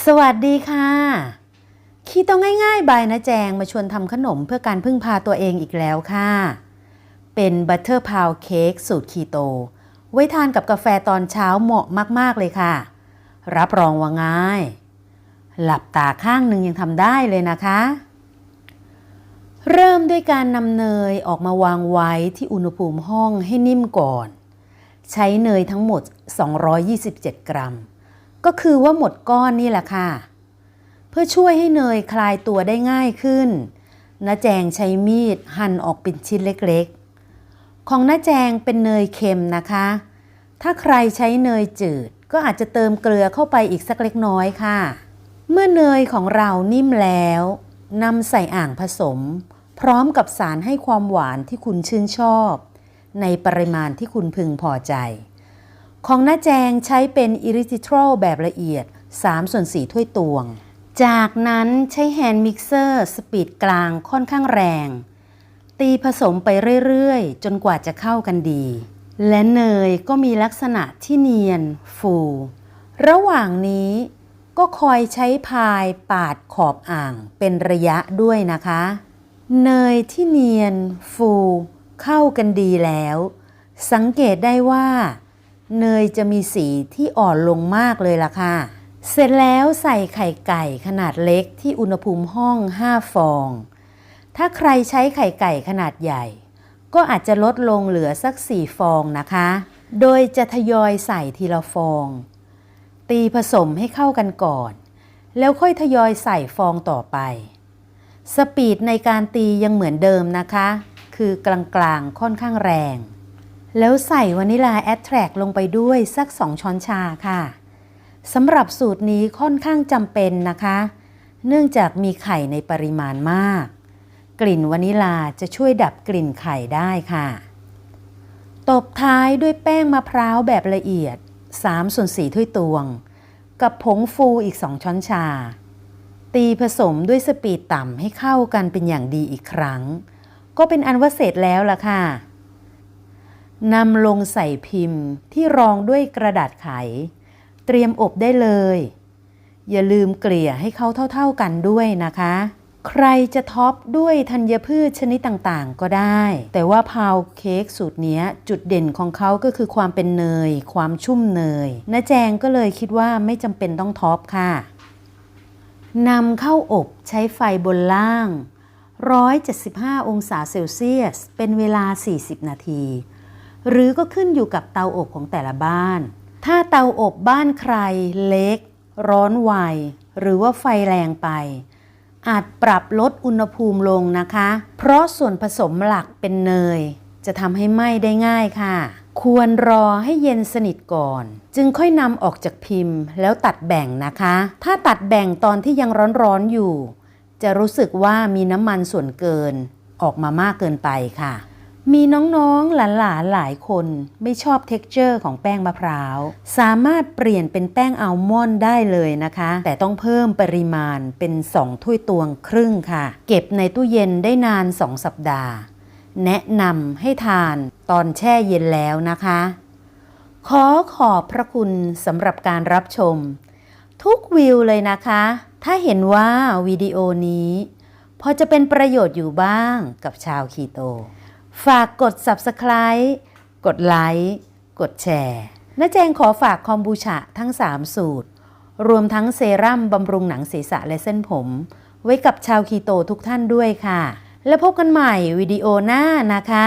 สวัสดีค่ะคีโตง่ายๆ บายนะแจงมาชวนทำขนมเพื่อการพึ่งพาตัวเองอีกแล้วค่ะ เป็นบัตเตอร์พาวเค้กสูตรคีโต ไว้ทานกับกาแฟตอนเช้าเหมาะมากๆเลยค่ะ รับรองว่าง่าย หลับตาข้างหนึ่งยังทำได้เลยนะคะ เริ่มด้วยการนำเนยออกมาวางไว้ที่อุณหภูมิห้องให้นิ่มก่อน ใช้เนยทั้งหมด 227 กรัม ก็คือว่าหมดก้อนนี่แหละค่ะ เพื่อช่วยให้เนยคลายตัวได้ง่ายขึ้นน้าแจงใช้มีดหั่นออกเป็นชิ้นเล็กๆ ของน้าแจงเป็นเนยเค็มนะคะ ถ้าใครใช้เนยจืดก็อาจจะเติมเกลือเข้าไปอีกสักเล็กน้อยค่ะ เมื่อเนยของเรานิ่มแล้วนำใส่อ่างผสม พร้อมกับสารให้ความหวานที่คุณชื่นชอบ ในปริมาณที่คุณพึงพอใจ ของน้าแจงใช้เป็นอิริทิทรอลแบบละเอียด3ส่วน4ถ้วยตวง จากนั้นใช้แฮนด์มิกเซอร์สปีดกลางค่อนข้างแรง ตีผสมไปเรื่อยๆ จนกว่าจะเข้ากันดี และเนยก็มีลักษณะที่เนียน ฟู ระหว่างนี้ก็คอยใช้พายปาดขอบอ่างเป็นระยะด้วยนะคะ เนยที่เนียน ฟู เข้ากันดีแล้ว สังเกตได้ว่า เนยจะมีสีที่อ่อนลงมากเลยล่ะค่ะ เสร็จแล้วใส่ไข่ไก่ขนาดเล็กที่อุณหภูมิห้อง 5 ฟอง ถ้าใครใช้ไข่ไก่ขนาดใหญ่ ก็อาจจะลดลงเหลือสัก 4 ฟองนะคะ โดยจะทยอยใส่ทีละฟอง ตีผสมให้เข้ากันก่อน แล้วค่อยทยอยใส่ฟองต่อไป สปีดในการตียังเหมือนเดิมนะคะ คือกลางๆค่อนข้างแรง แล้วใส่วานิลาแอ t แทรกลงไปด้วยสัก 2 ช้อนชาค่ะสำหรับสูตรนี้ค่อนข้างจำเป็นนะคะ เนื่องจากมีไข่ในปริมาณมาก กลิ่นวานิลาจะช่วยดับกลิ่นไข่ได้ค่ะ ตบท้ายด้วยแป้งมะพร้าวแบบละเอียด3ส่วน4ถ้วยตวง กับผงฟูอีก 2 ช้อนชา ตีผสมด้วยสปีดต่ำให้เข้ากันเป็นอย่างดีอีกครั้ง ก็เป็นอันว่าเสร็จแล้วล่ะค่ะ นำลงใส่พิมพ์ที่รองด้วยกระดาษไข เตรียมอบได้เลย อย่าลืมเกลี่ยให้เขาเท่า ๆกันด้วยนะคะ ใครจะท็อปด้วยธัญพืชชนิดต่างๆ ก็ได้ แต่ว่าพาวเค้กสูตรนี้จุดเด่นของเขาก็คือความเป็นเนย ความชุ่มเนยน้าแจงก็เลยคิดว่าไม่จำเป็นต้องท็อปค่ะนำเข้าอบใช้ไฟบนล่าง 175 องศาเซลเซียส เป็นเวลา 40 นาที หรือก็ขึ้นอยู่กับเตาอบของแต่ละบ้าน ถ้าเตาอบบ้านใครเล็ก ร้อนไวหรือว่าไฟแรงไป อาจปรับลดอุณหภูมิลงนะคะ เพราะส่วนผสมหลักเป็นเนย จะทำให้ไหม้ได้ง่ายค่ะ ควรรอให้เย็นสนิทก่อน จึงค่อยนำออกจากพิมพ์ แล้วตัดแบ่งนะคะ ถ้าตัดแบ่งตอนที่ยังร้อนๆอยู่ จะรู้สึกว่ามีน้ำมันส่วนเกิน ออกมามากเกินไปค่ะ มีน้องๆ หลานๆหลายคนไม่ชอบเท็กเจอร์ของแป้งมะพร้าว สามารถเปลี่ยนเป็นแป้งอัลมอนด์ได้เลยนะคะ แต่ต้องเพิ่มปริมาณเป็น 2 ถ้วยตวงครึ่งค่ะ เก็บในตู้เย็นได้นาน 2 สัปดาห์ แนะนำให้ทานตอนแช่เย็นแล้วนะคะ ขอขอบพระคุณสำหรับการรับชม ทุกวิวเลยนะคะ ถ้าเห็นว่าวิดีโอนี้ พอจะเป็นประโยชน์อยู่บ้างกับชาวคีโต ฝากกด Subscribe กดไลค์กดแชร์น้าแจงขอฝากคอมบูชาทั้ง 3 สูตร รวมทั้งเซรั่มบำรุงหนังศีรษะและเส้นผม ไว้กับชาวคีโตทุกท่านด้วยค่ะ แล้วพบกันใหม่วิดีโอหน้านะคะ